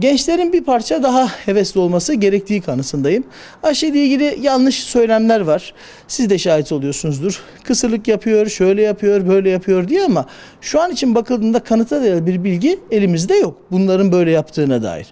gençlerin bir parça daha hevesli olması gerektiği kanısındayım. Aşı ile ilgili yanlış söylemler var. Siz de şahit oluyorsunuzdur. Kısırlık yapıyor, şöyle yapıyor, böyle yapıyor diye ama şu an için bakıldığında kanıta dayalı bir bilgi elimizde yok. Bunların böyle yaptığına dair.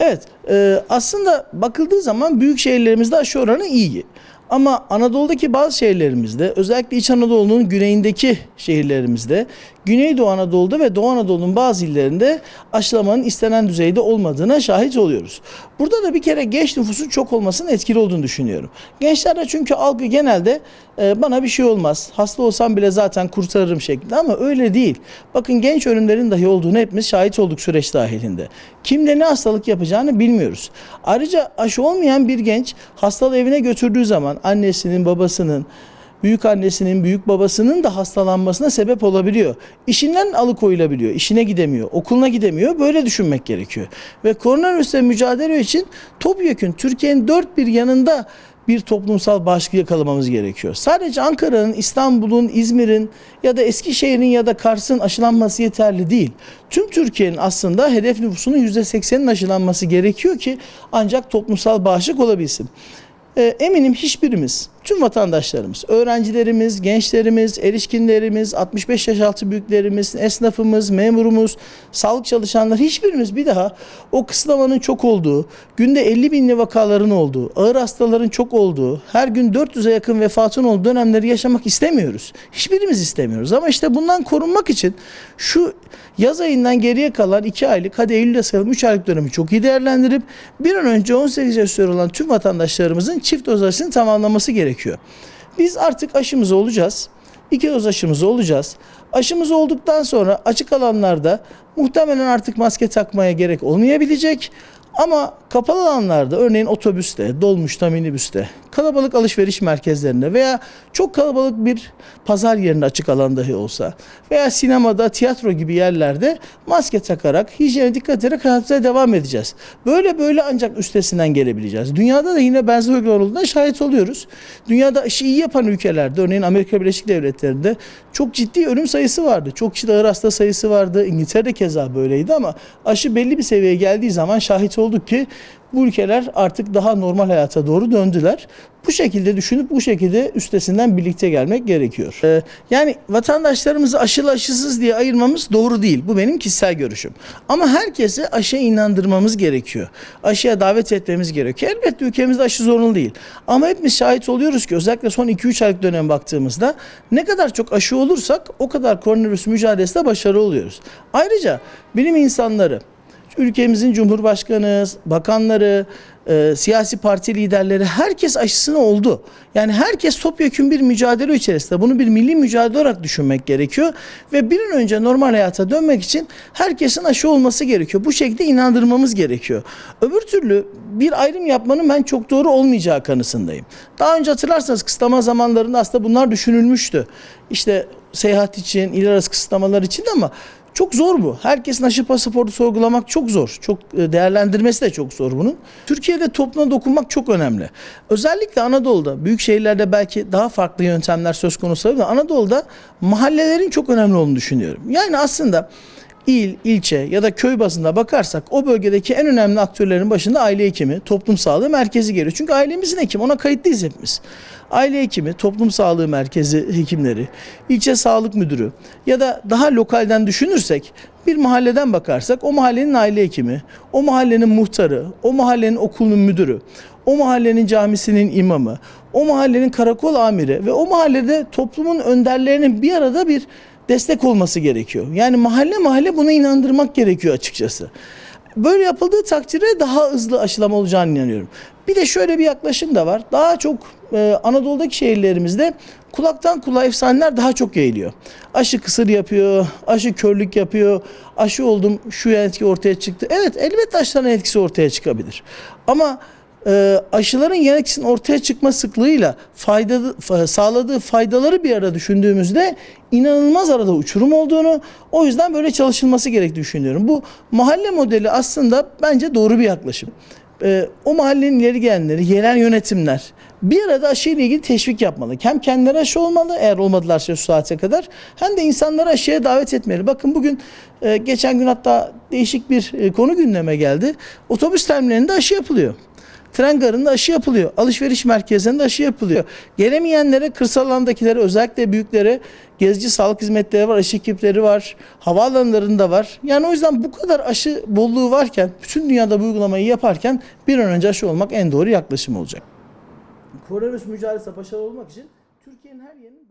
Evet, e, aslında bakıldığı zaman büyük şehirlerimizde aşı oranı iyi. Ama Anadolu'daki bazı şehirlerimizde, özellikle İç Anadolu'nun güneyindeki şehirlerimizde, Güneydoğu Anadolu'da ve Doğu Anadolu'nun bazı illerinde aşılamanın istenen düzeyde olmadığına şahit oluyoruz. Burada da bir kere genç nüfusun çok olmasının etkili olduğunu düşünüyorum. Gençlerde çünkü algı genelde e, bana bir şey olmaz, hasta olsam bile zaten kurtarırım şeklinde ama öyle değil. Bakın genç ölümlerin dahi olduğunu hepimiz şahit olduk süreç dahilinde. Kimde ne hastalık yapacağını bilmiyoruz. Ayrıca aşı olmayan bir genç hastalığı evine götürdüğü zaman annesinin, babasının, büyük annesinin, büyük babasının da hastalanmasına sebep olabiliyor. İşinden alıkoyulabiliyor, işine gidemiyor, okuluna gidemiyor. Böyle düşünmek gerekiyor. Ve koronavirüsle mücadele için topyekün Türkiye'nin dört bir yanında bir toplumsal bağışıklık yakalamamız gerekiyor. Sadece Ankara'nın, İstanbul'un, İzmir'in ya da Eskişehir'in ya da Kars'ın aşılanması yeterli değil. Tüm Türkiye'nin aslında hedef nüfusunun %80'inin aşılanması gerekiyor ki ancak toplumsal bağışıklık olabilsin. E, eminim hiçbirimiz, tüm vatandaşlarımız, öğrencilerimiz, gençlerimiz, erişkinlerimiz, 65 yaş altı büyüklerimiz, esnafımız, memurumuz, sağlık çalışanları hiçbirimiz bir daha o kısıtlamanın çok olduğu, günde 50 binli vakaların olduğu, ağır hastaların çok olduğu, her gün 400'e yakın vefatın olduğu dönemleri yaşamak istemiyoruz. Hiçbirimiz istemiyoruz ama işte bundan korunmak için şu yaz ayından geriye kalan 2 aylık hadi Eylül'e sayalım 3 aylık dönemi çok iyi değerlendirip bir an önce 18 yaş üzeri olan tüm vatandaşlarımızın çift doz aşısını tamamlaması gerekiyor. Biz artık aşımız olacağız. İki doz aşımız olacağız. Aşımız olduktan sonra açık alanlarda muhtemelen artık maske takmaya gerek olmayabilecek. Ama kapalı alanlarda örneğin otobüste, dolmuşta, minibüste, kalabalık alışveriş merkezlerinde veya çok kalabalık bir pazar yerinde açık alan dahi olsa veya sinemada, tiyatro gibi yerlerde maske takarak, hijyene dikkat ederek hayatımıza devam edeceğiz. Böyle böyle ancak üstesinden gelebileceğiz. Dünyada da yine benzer uygulamalar olduğuna şahit oluyoruz. Dünyada aşı iyi yapan ülkelerde, örneğin Amerika Birleşik Devletleri'nde çok ciddi ölüm sayısı vardı. Çok ciddi ağır hasta sayısı vardı. İngiltere'de keza böyleydi ama aşı belli bir seviyeye geldiği zaman şahit olduk ki bu ülkeler artık daha normal hayata doğru döndüler. Bu şekilde düşünüp bu şekilde üstesinden birlikte gelmek gerekiyor. Ee, yani vatandaşlarımızı aşılı aşısız diye ayırmamız doğru değil. Bu benim kişisel görüşüm. Ama herkese aşıya inandırmamız gerekiyor. Aşıya davet etmemiz gerekiyor. Elbette ülkemizde aşı zorunlu değil. Ama hepimiz şahit oluyoruz ki özellikle son 2-3 aylık dönem baktığımızda ne kadar çok aşı olursak o kadar koronavirüs mücadelesinde başarılı oluyoruz. Ayrıca bilim insanları ülkemizin cumhurbaşkanı, bakanları, e, siyasi parti liderleri herkes aşısını oldu. Yani herkes topyekun bir mücadele içerisinde. Bunu bir milli mücadele olarak düşünmek gerekiyor ve bir an önce normal hayata dönmek için herkesin aşı olması gerekiyor. Bu şekilde inandırmamız gerekiyor. Öbür türlü bir ayrım yapmanın ben çok doğru olmayacağı kanısındayım. Daha önce hatırlarsanız kısıtlama zamanlarında aslında bunlar düşünülmüştü. İşte seyahat için, il arası kısıtlamalar için ama çok zor bu. Herkesin aşı pasaportu sorgulamak çok zor. Çok e, değerlendirmesi de çok zor bunun. Türkiye'de topluma dokunmak çok önemli. Özellikle Anadolu'da, büyük şehirlerde belki daha farklı yöntemler söz konusu olabilir Anadolu'da mahallelerin çok önemli olduğunu düşünüyorum. Yani aslında il, ilçe ya da köy bazında bakarsak o bölgedeki en önemli aktörlerin başında aile hekimi, toplum sağlığı merkezi geliyor. Çünkü ailemizin hekimi ona kayıtlıyız hepimiz. Aile hekimi, toplum sağlığı merkezi hekimleri, ilçe sağlık müdürü ya da daha lokalden düşünürsek bir mahalleden bakarsak o mahallenin aile hekimi, o mahallenin muhtarı, o mahallenin okulunun müdürü, o mahallenin camisinin imamı, o mahallenin karakol amiri ve o mahallede toplumun önderlerinin bir arada bir destek olması gerekiyor. Yani mahalle mahalle buna inandırmak gerekiyor açıkçası. Böyle yapıldığı takdirde daha hızlı aşılama olacağını inanıyorum. Bir de şöyle bir yaklaşım da var. Daha çok e, Anadolu'daki şehirlerimizde kulaktan kulağa efsaneler daha çok yayılıyor. Aşı kısır yapıyor, aşı körlük yapıyor, aşı oldum şu etki ortaya çıktı. Evet elbette aşıların etkisi ortaya çıkabilir. Ama e, aşıların yan etkisinin ortaya çıkma sıklığıyla faydalı, fa- sağladığı faydaları bir arada düşündüğümüzde inanılmaz arada uçurum olduğunu o yüzden böyle çalışılması gerektiğini düşünüyorum. Bu mahalle modeli aslında bence doğru bir yaklaşım. E, o mahallenin ileri gelenleri, yerel yönetimler bir arada aşı ile ilgili teşvik yapmalı. Hem kendileri aşı olmalı eğer olmadılarsa şu saate kadar hem de insanları aşıya davet etmeli. Bakın bugün e, geçen gün hatta değişik bir e, konu gündeme geldi. Otobüs terminalinde aşı yapılıyor. Tren garında aşı yapılıyor. Alışveriş merkezlerinde aşı yapılıyor. Gelemeyenlere, kırsal alandakilere, özellikle büyüklere gezici sağlık hizmetleri var, aşı ekipleri var, havaalanlarında var. Yani o yüzden bu kadar aşı bolluğu varken, bütün dünyada bu uygulamayı yaparken bir an önce aşı olmak en doğru yaklaşım olacak. Koronavirüs mücadelesi başarılı olmak için Türkiye'nin her yerinin